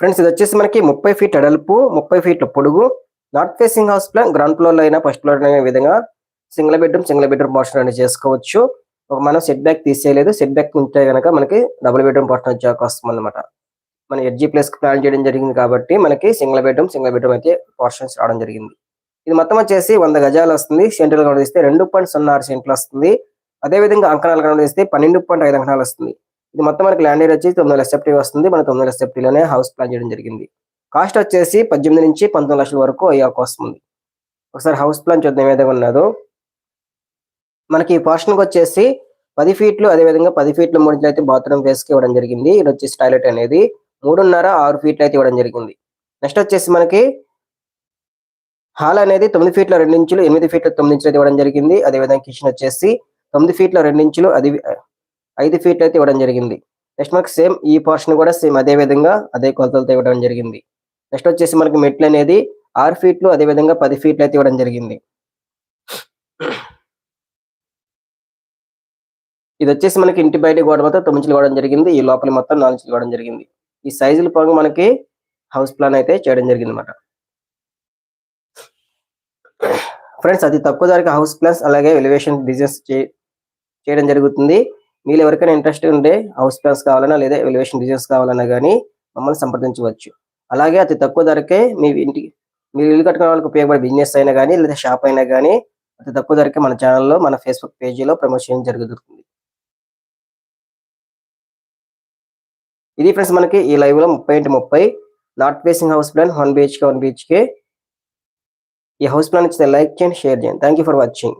Friends ఇది వచ్చేసి మనకి ముప్పై ఫీట్ ఎడల్పు ముప్పై ఫీట్ల పొడుగు. North facing house plan ground ఫ్లోర్లో అయినా ఫస్ట్ ఫ్లోర్ అయిన విధంగా single bedroom single bedroom portion అనేది చేసుకోవచ్చు. ఒక మనం సెట్ బ్యాక్ తీసేయలేదు. సెట్ బ్యాక్ ఉంటే కనుక మనకి డబుల్ బెడ్రూమ్ పోర్షన్ వచ్చే అవకాశం అనమాట మన ఎడ్జీ ప్లేస్కి ప్లాన్ చేయడం జరిగింది కాబట్టి మనకి సింగిల్ బెడ్రూమ్ సింగిల్ బెడ్రూమ్ అయితే పోర్షన్స్ రావడం జరిగింది. ఇది మొత్తం వచ్చేసి వంద గజాలు వస్తుంది. సెంట్రల్ గ్రౌండ్ ఇస్తే రెండు పాయింట్ సున్నా ఆరు సెంట్లు వస్తుంది. అదే విధంగా అంకణాల గ్రౌండ్ ఇస్తే పన్నెండు పాయింట్ ఐదు అంకణాలు వస్తుంది. ఇది మొత్తం మనకి ల్యాండ్ ఏరియా వచ్చి తొమ్మిది లక్ష సెఫ్టీ వస్తుంది. మన తొమ్మిది లక్ష సెఫ్టీలోనే హౌస్ ప్లాన్ చేయడం జరిగింది. కాస్ట్ వచ్చేసి పద్దెనిమిది నుంచి పంతొమ్మిది లక్షల వరకు అయ్యే అవకాశం ఉంది. ఒకసారి హౌస్ ప్లాన్ చూద్దాం ఏదైతే విధంగా ఉన్నదో. మనకి ఈ పోర్షన్కి వచ్చేసి పది ఫీట్లు అదే విధంగా పది ఫీట్ల మూడు అయితే బాత్రూమ్ ఫేస్కి ఇవ్వడం జరిగింది. ఇది వచ్చేసి టాయిలెట్ అనేది. మూడున్నర ఆరు ఫీట్లు అయితే ఇవ్వడం జరిగింది. నెక్స్ట్ వచ్చేసి మనకి హాల్ అనేది తొమ్మిది ఫీట్ల రెండు ఇంచులు ఎనిమిది ఫీట్ల తొమ్మిది ఇంచులు అయితే ఇవ్వడం జరిగింది. అదే విధంగా కిచెన్ వచ్చేసి తొమ్మిది ఫీట్ల రెండు ఇంచులు అది ఐదు ఫీట్లు అయితే ఇవ్వడం జరిగింది. నెక్స్ట్ మనకి సేమ్ ఈ పోర్షన్ కూడా సేమ్ అదే విధంగా అదే కొలతలతో ఇవ్వడం జరిగింది. నెక్స్ట్ వచ్చేసి మనకి మెట్లు అనేది ఆరు ఫీట్లు అదే విధంగా పది ఫీట్లు అయితే ఇవ్వడం జరిగింది. ఇది వచ్చేసి మనకి ఇంటి బయట గోడ మొత్తం తొమ్మిది ఇవ్వడం జరిగింది. ఈ లోపల మొత్తం నాలుగు ఇంచులు ఇవ్వడం జరిగింది. ఈ సైజుల పరంగా మనకి హౌస్ ప్లాన్ అయితే చేయడం జరిగింది అనమాట ఫ్రెండ్స్ అతి తక్కువ ధరకి హౌస్ ప్లాన్స్ అలాగే ఎలివేషన్ డిజైన్స్ చేయడం జరుగుతుంది. మీరు ఎవరికైనా ఇంట్రెస్ట్ ఉంటే హౌస్ ప్లాన్స్ కావాలన్నా లేదా ఎలివేషన్ డిజైన్స్ కావాలన్నా కానీ మమ్మల్ని సంప్రదించవచ్చు. అలాగే అతి తక్కువ ధరకే మీ ఇంటికి మీరు ఇల్లు కట్టుకునే వాళ్ళకి ఉపయోగపడే బిజినెస్ అయినా కానీ లేదా షాప్ అయినా కానీ అతి తక్కువ ధరకే మన ఛానల్లో మన ఫేస్బుక్ పేజీలో ప్రమోట్ చేయడం జరుగుతుంది. ఇది ఫ్రెండ్స్ మనకి ఈ లైవ్లో ముప్పై ఇంటి ముప్పై north facing house plan one BHK one BHK ఈ హౌస్ ప్లాన్ ఇచ్చిన లైక్ చేయండి షేర్ చేయండి. Thank for watching